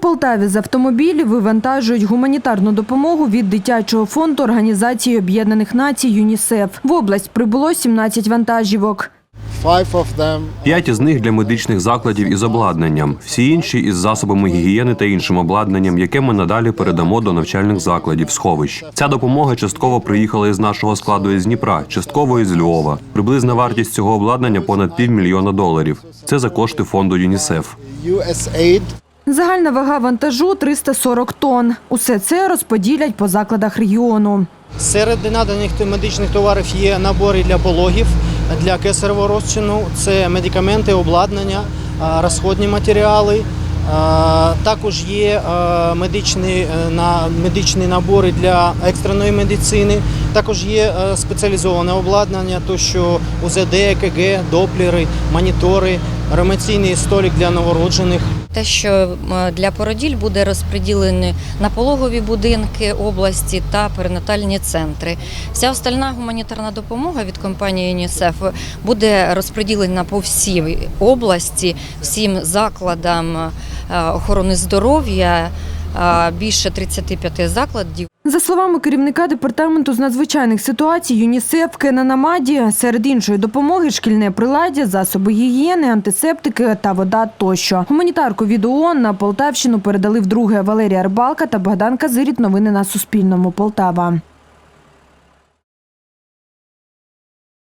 Полтаві з автомобілів вивантажують гуманітарну допомогу від дитячого фонду Організації Об'єднаних Націй ЮНІСЕФ. В область прибуло 17 вантажівок. П'ять із них для медичних закладів із обладнанням, всі інші із засобами гігієни та іншим обладнанням, яке ми надалі передамо до навчальних закладів сховищ. Ця допомога частково приїхала із нашого складу із Дніпра, частково із Львова. Приблизна вартість цього обладнання понад півмільйона доларів. Це за кошти фонду ЮНІСЕФ. Загальна вага вантажу 340 тонн. Усе це розподілять по закладах регіону. Серед наданих медичних товарів є набори для пологів, для кесаревого розчину, це медикаменти, обладнання, розходні матеріали. Також є медичні, е, медичні набори для екстреної медицини. Також є е, спеціалізоване обладнання, то що УЗД, ЕКГ, доплери, монітори, ремаційний столик для новороджених. Те, що е, для породіль буде розподілені на пологові будинки області та перинатальні центри. Вся остальна гуманітарна допомога від компанії ЮНІСЕФ буде розподілена по всій області, всім закладам е, охорони здоров'я, е, більше 35 закладів. За словами керівника департаменту з надзвичайних ситуацій ЮНІСЕФ Кенанамаді серед іншої допомоги шкільне приладдя, засоби гігієни, антисептики та вода тощо. Гуманітарку від ООН на Полтавщину передали вдруге Валерія Рибалка та Богдан Казиріт. Новини на Суспільному. Полтава.